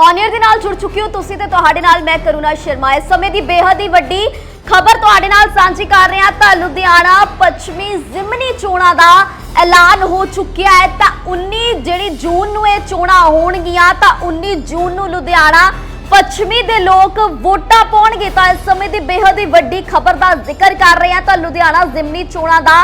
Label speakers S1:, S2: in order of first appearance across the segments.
S1: ਔਨੀਅਰ ਦੇ ਨਾਲ ਜੁੜ ਚੁੱਕੀ ਹੋ ਤੁਸੀਂ ਤੇ ਤੁਹਾਡੇ ਨਾਲ ਮੈਂ ਕਰੁਣਾ ਸ਼ਰਮਾ। ਇਸ ਸਮੇਂ ਦੀ ਬੇਹੱਦ ਹੀ ਵੱਡੀ ਖਬਰ ਤੁਹਾਡੇ ਨਾਲ ਸਾਂਝੀ ਕਰ ਰਹੇ ਹਾਂ ਤਾਂ ਲੁਧਿਆਣਾ ਪੱਛਮੀ ਜ਼ਿਮਨੀ ਚੋਣਾਂ ਦਾ ਐਲਾਨ ਹੋ ਚੁੱਕਿਆ ਹੈ। ਤਾਂ 19 ਜਿਹੜੀ ਜੂਨ ਨੂੰ ਇਹ ਚੋਣਾਂ ਹੋਣਗੀਆਂ, ਤਾਂ 19 ਜੂਨ ਨੂੰ ਲੁਧਿਆਣਾ ਪੱਛਮੀ ਦੇ ਲੋਕ ਵੋਟਾਂ ਪਾਉਣਗੇ। ਤਾਂ ਇਸ ਸਮੇਂ ਦੀ ਬੇਹੱਦ ਹੀ ਵੱਡੀ ਖਬਰ ਦਾ ਜ਼ਿਕਰ ਕਰ ਰਹੇ ਹਾਂ ਤਾਂ ਲੁਧਿਆਣਾ ਜ਼ਿਮਨੀ ਚੋਣਾਂ ਦਾ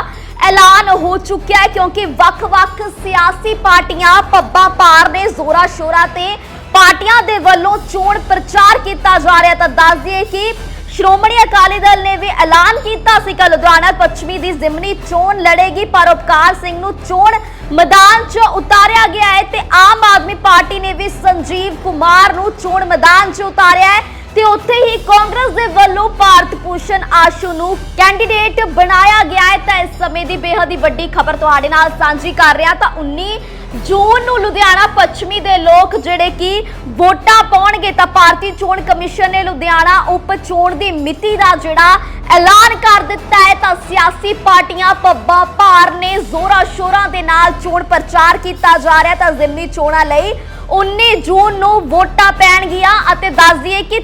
S1: ਐਲਾਨ ਹੋ ਚੁੱਕਿਆ ਹੈ, ਕਿਉਂਕਿ ਵੱਖ-ਵੱਖ ਸਿਆਸੀ ਪਾਰਟੀਆਂ ਪੱਬਾਂ ਪਾਰ ਨੇ ਜ਼ੋਰਾ ਸ਼ੋਰਾ ਤੇ ਪਾਰਟੀਆਂ ਦੇ ਵੱਲੋਂ ਚੋਣ ਪ੍ਰਚਾਰ ਕੀਤਾ ਜਾ ਰਿਹਾ ਤਾਂ ਦੱਸ ਦਈਏ ਕਿ ਸ਼੍ਰੋਮਣੀ ਅਕਾਲੀ ਦਲ ਨੇ ਵੀ ਐਲਾਨ ਕੀਤਾ ਸੀ ਕਿ ਲੁਧਿਆਣਾ ਪੱਛਮੀ ਦੀ ਜ਼ਿਮਨੀ ਚੋਣ ਲੜੇਗੀ, ਪਰ ਉਪਕਾਰ ਸਿੰਘ ਨੂੰ ਚੋਣ ਮੈਦਾਨ 'ਚ ਉਤਾਰਿਆ ਗਿਆ ਹੈ ਤੇ ਆਮ ਆਦਮੀ ਪਾਰਟੀ ਨੇ ਵੀ ਸੰਜੀਵ ਕੁਮਾਰ ਨੂੰ ਚੋਣ ਮੈਦਾਨ 'ਚ ਉਤਾਰਿਆ ਹੈ ਤੇ ਉੱਥੇ ਹੀ ਕਾਂਗਰਸ ਦੇ ਵੱਲੋਂ ਭਾਰਤ ਭੂਸ਼ਣ ਆਸ਼ੂ ਨੂੰ ਕੈਂਡੀਡੇਟ ਬਣਾਇਆ ਗਿਆ ਹੈ। ਤਾਂ ਇਸ ਸਮੇਂ ਦੀ ਬੇਹੱਦ ਹੀ ਵੱਡੀ ਖਬਰ ਤੁਹਾਡੇ ਨਾਲ ਸਾਂਝੀ ਕਰ ਰਿਹਾ। ਤਾਂ 19 ਜੂਨ ਨੂੰ ਲੁਧਿਆਣਾ ਪੱਛਮੀ ਦੇ ਲੋਕ ਜਿਹੜੇ ਕਿ ਵੋਟਾਂ ਪਾਉਣਗੇ ਤਾਂ ਭਾਰਤੀ ਚੋਣ ਕਮਿਸ਼ਨ ਨੇ ਲੁਧਿਆਣਾ ਉਪ ਚੋਣ ਦੀ ਮਿਤੀ ਦਾ ਜਿਹੜਾ ਐਲਾਨ ਕਰ ਦਿੱਤਾ ਹੈ ਤਾਂ ਸਿਆਸੀ ਪਾਰਟੀਆਂ ਪੱਬਾਂ ਭਾਰ ਨੇ ਜ਼ੋਰਾਂ ਸ਼ੋਰਾਂ ਦੇ ਨਾਲ ਚੋਣ ਪ੍ਰਚਾਰ ਕੀਤਾ ਜਾ ਰਿਹਾ ਤਾਂ ਜ਼ਿਮਨੀ ਚੋਣਾਂ ਲਈ 19 ਜੂਨ ਨੂੰ ਵੋਟਾਂ ਪੈਣਗੀਆਂ ਅਤੇ ਦੱਸ ਦਈਏ ਕਿ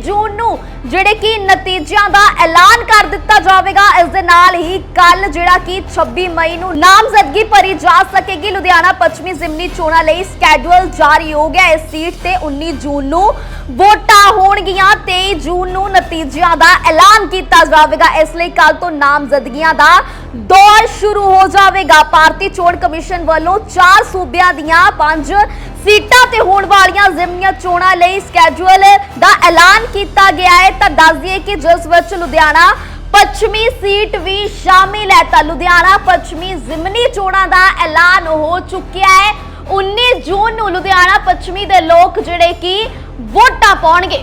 S1: ਜੂਨ ਨੂੰ ਜਿਹੜੇ ਕਿ ਨਤੀਜਿਆਂ ਦਾ ਐਲਾਨ ਕਰ ਦਿੱਤਾ ਜਾਵੇਗਾ, ਇਸ ਦੇ ਨਾਲ ਹੀ ਕੱਲ ਜਿਹੜਾ ਕਿ 26 ਮਈ ਨੂੰ ਨਾਮਜ਼ਦਗੀ ਭਰੀ ਜਾ ਸਕੇਗੀ। ਲੁਧਿਆਣਾ ਪੱਛਮੀ ਜ਼ਿਮਨੀ ਚੋਣਾਂ ਲਈ ਸਕੈਡਿਊਲ ਜਾਰੀ ਹੋ ਗਿਆ। ਇਸ ਸੀਟ ਤੇ 19 ਜੂਨ ਨੂੰ ਵੋਟਾਂ ਹੋਣਗੀਆਂ। 23 ਜੂਨ ਨੂੰ ਨਤੀਜਿਆਂ ਦਾ ਐਲਾਨ ਕੀਤਾ ਜਾਵੇਗਾ। ਇਸ ਲਈ ਕੱਲ ਤੋਂ ਨਾਮਜ਼ਦਗੀਆਂ ਦਾ ਦੌਰ ਸ਼ੁਰੂ ਹੋ ਜਾਵੇਗਾ। ਭਾਰਤੀ ਚੋਣ ਕਮਿਸ਼ਨ ਵੱਲੋਂ ਚਾਰ ਸੂਬਿਆਂ ਦੀਆਂ ਪੰਜ ਸੀਟਾਂ ਤੇ ਹੋਣ ਵਾਲੀਆਂ ਜ਼ਿਮਨੀਆਂ ਚੋਣਾਂ ਲਈ ਸਕੈਡਿਊਲ ਦਾ ਐਲਾਨ ਕੀਤਾ ਗਿਆ ਹੈ। ਤਾਂ ਦੱਸ ਦਈਏ ਕਿ ਜਿਸ ਵਿੱਚ ਲੁਧਿਆਣਾ ਪੱਛਮੀ ਸੀਟ ਵੀ ਸ਼ਾਮਿਲ ਹੈ। ਤਾਂ ਲੁਧਿਆਣਾ ਪੱਛਮੀ ਜ਼ਿਮਨੀ ਚੋਣਾਂ ਦਾ ਐਲਾਨ ਹੋ ਚੁੱਕਿਆ ਹੈ। 19 ਜੂਨ ਨੂੰ ਲੁਧਿਆਣਾ ਪੱਛਮੀ ਦੇ ਲੋਕ ਜਿਹੜੇ ਕਿ ਵੋਟਾਂ ਪਾਉਣਗੇ।